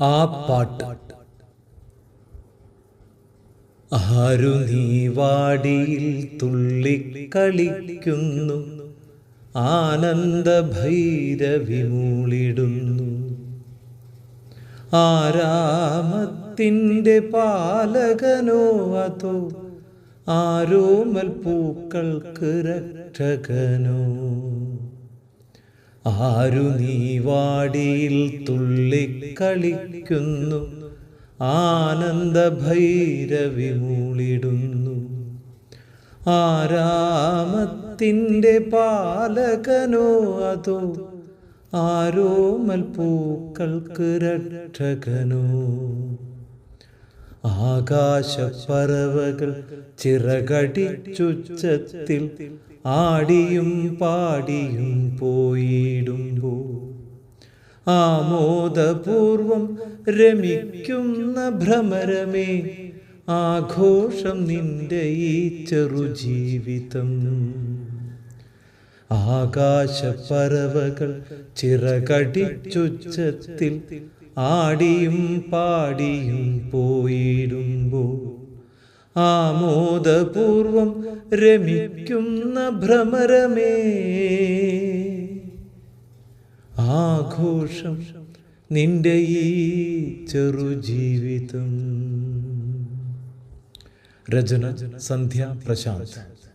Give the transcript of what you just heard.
ആ പാട്ട്. ആരു നീ വാടിയിൽ തുള്ളിക്കളിക്കുന്നു? ആനന്ദ ഭൈരവിമൂളിടുന്നു ആരാമത്തിന്റെ പാലകനോ അതോ ആരോമൽ പൂക്കൾക്ക് രക്ഷകനോ? ആരു നീ വാടിയിൽ തുള്ളിക്കളിക്കുന്നു? ആനന്ദ മൂളിടുന്നു ആരാമത്തിന്റെ പാലകനോ അതോ ആരോ പൂക്കൾക്ക് രക്ഷകനോ? ആകാശപ്പറവകൾ ചിറകടിച്ചുച്ചത്തിൽ ആടിയും പാടിയും പോയിടുമ്പോ ആമോദപൂർവം രമിക്കുന്ന ഭ്രമരമേ ആഘോഷം നിന്റെ ഈ ചെറുജീവിതം. ആകാശപ്പറവകൾ ചിറകടിച്ചുച്ചത്തിൽ ആടിയും പാടിയും പോയിടുമ്പോ ആമോദപൂർവം രമിക്കുന്ന ഭ്രമരമേ. ആഘോഷം നിന്റെ ഈ ചെറുജീവിതം. രചന സന്ധ്യ പ്രശാന്ത്.